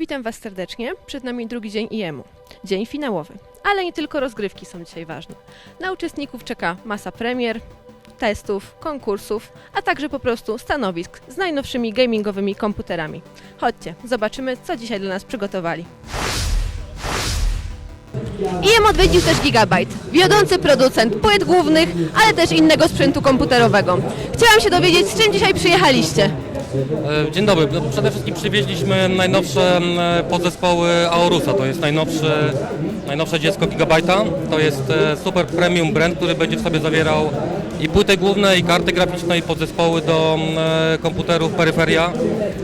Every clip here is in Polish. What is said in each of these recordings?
Witam Was serdecznie. Przed nami drugi dzień IEM-u. Dzień finałowy. Ale nie tylko rozgrywki są dzisiaj ważne. Na uczestników czeka masa premier, testów, konkursów, a także po prostu stanowisk z najnowszymi gamingowymi komputerami. Chodźcie, zobaczymy, co dzisiaj dla nas przygotowali. IEM odwiedził też Gigabyte, wiodący producent płyt głównych, ale też innego sprzętu komputerowego. Chciałam się dowiedzieć, z czym dzisiaj przyjechaliście. E, Dzień dobry. Przede wszystkim przywieźliśmy najnowsze m, podzespoły Aorusa. To jest najnowszy, najnowsze dziecko Gigabajta. To jest e, super premium brand, który będzie w sobie zawierał i płyty główne, i karty graficzne, i podzespoły do m, e, komputerów, peryferia.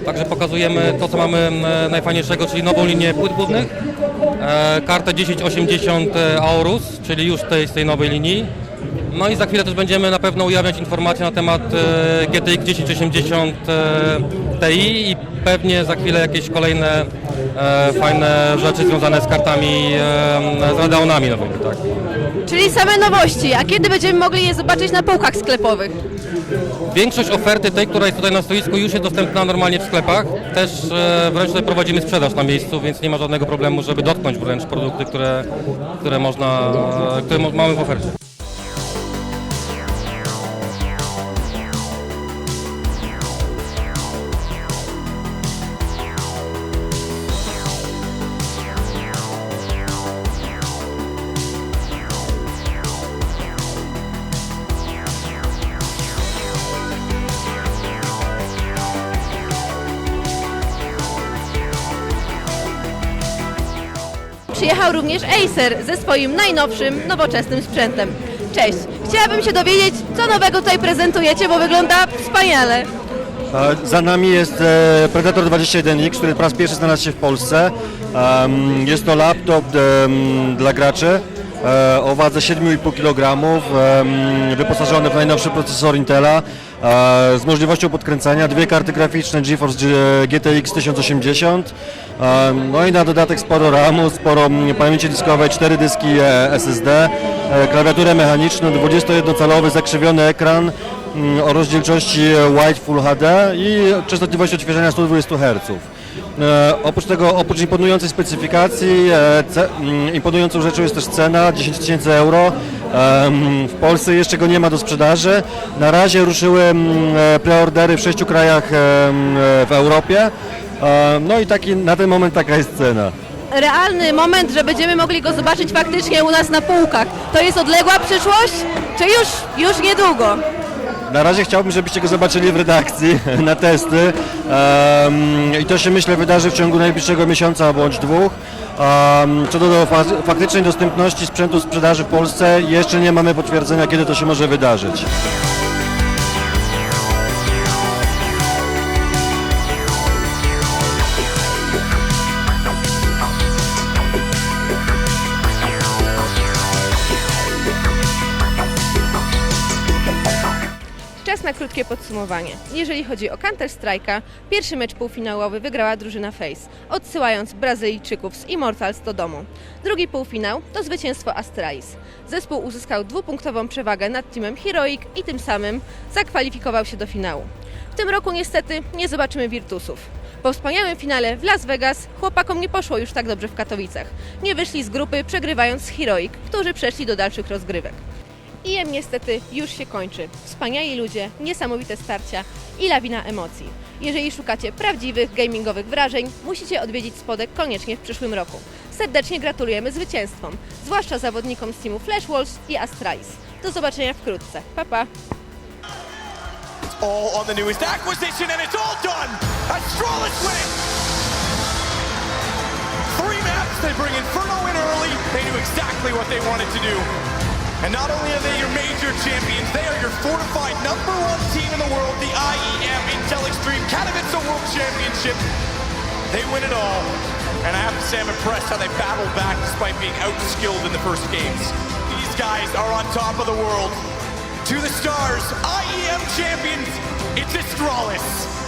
Także pokazujemy to, co mamy m, najfajniejszego, czyli nową linię płyt głównych. E, Kartę 1080 Aorus, czyli już tej, z tej nowej linii. No i za chwilę też będziemy na pewno ujawniać informacje na temat e, GTX 1080 e, Ti i pewnie za chwilę jakieś kolejne e, fajne rzeczy związane z kartami, e, z Radeonami nowymi, tak. Czyli same nowości, a kiedy będziemy mogli je zobaczyć na półkach sklepowych? Większość oferty tej, która jest tutaj na stoisku już jest dostępna normalnie w sklepach. Też e, wręcz tutaj prowadzimy sprzedaż na miejscu, więc nie ma żadnego problemu, żeby dotknąć wręcz produkty, które, które można, które mo- mamy w ofercie. Przyjechał również Acer ze swoim najnowszym, nowoczesnym sprzętem. Cześć, chciałabym się dowiedzieć, co nowego tutaj prezentujecie, bo wygląda wspaniale. E, Za nami jest e, Predator 21X, który po raz pierwszy znalazł się w Polsce. Jest to laptop dla graczy o wadze 7,5 kg, wyposażony w najnowszy procesor Intela e, z możliwością podkręcania, dwie karty graficzne GeForce GTX 1080, em, no i na dodatek sporo RAMu, sporo mm, pamięci dyskowej, cztery dyski e, SSD, e, klawiaturę mechaniczną, 21-calowy zakrzywiony ekran, mm, o rozdzielczości Wide Full HD i częstotliwość odświeżania 120 Hz. E, oprócz tego, oprócz imponującej specyfikacji, e, ce, mm, imponującą rzeczą jest też cena 10 tysięcy euro. E, mm, w Polsce jeszcze go nie ma do sprzedaży. Na razie ruszyły mm, preordery w sześciu krajach w Europie. No i taki, na ten moment taka jest cena. Realny moment, że będziemy mogli go zobaczyć faktycznie u nas na półkach. To jest odległa przyszłość, czy już, już niedługo? Na razie chciałbym, żebyście go zobaczyli w redakcji na testy Em, i to się myślę wydarzy w ciągu najbliższego miesiąca bądź dwóch. Em, co do, do fa- faktycznej dostępności sprzętu sprzedaży w Polsce, jeszcze nie mamy potwierdzenia, kiedy to się może wydarzyć. Czas na krótkie podsumowanie. Jeżeli chodzi o Counter Strike'a, pierwszy mecz półfinałowy wygrała drużyna Face, odsyłając Brazylijczyków z Immortals do domu. Drugi półfinał to zwycięstwo Astralis. Zespół uzyskał dwupunktową przewagę nad teamem Heroic i tym samym zakwalifikował się do finału. W tym roku niestety nie zobaczymy Virtusów. Po wspaniałym finale w Las Vegas chłopakom nie poszło już tak dobrze w Katowicach. Nie wyszli z grupy, przegrywając z Heroic, którzy przeszli do dalszych rozgrywek. IM niestety już się kończy. Wspaniali ludzie, niesamowite starcia i lawina emocji. Jeżeli szukacie prawdziwych gamingowych wrażeń, musicie odwiedzić spodek koniecznie w przyszłym roku. Serdecznie gratulujemy zwycięstwom, zwłaszcza zawodnikom z teamu Flash Walls i Astralis. Do zobaczenia wkrótce. Pa pa! they bring Inferno in early. They knew exactly what they wanted to do. And not only are they your major champions, they are your fortified number one team in the world, the IEM Intel Extreme Katowice World Championship. They win it all. And I have to say, I'm impressed how they battled back despite being outskilled in the first games. These guys are on top of the world. To the stars, IEM champions, it's Astralis.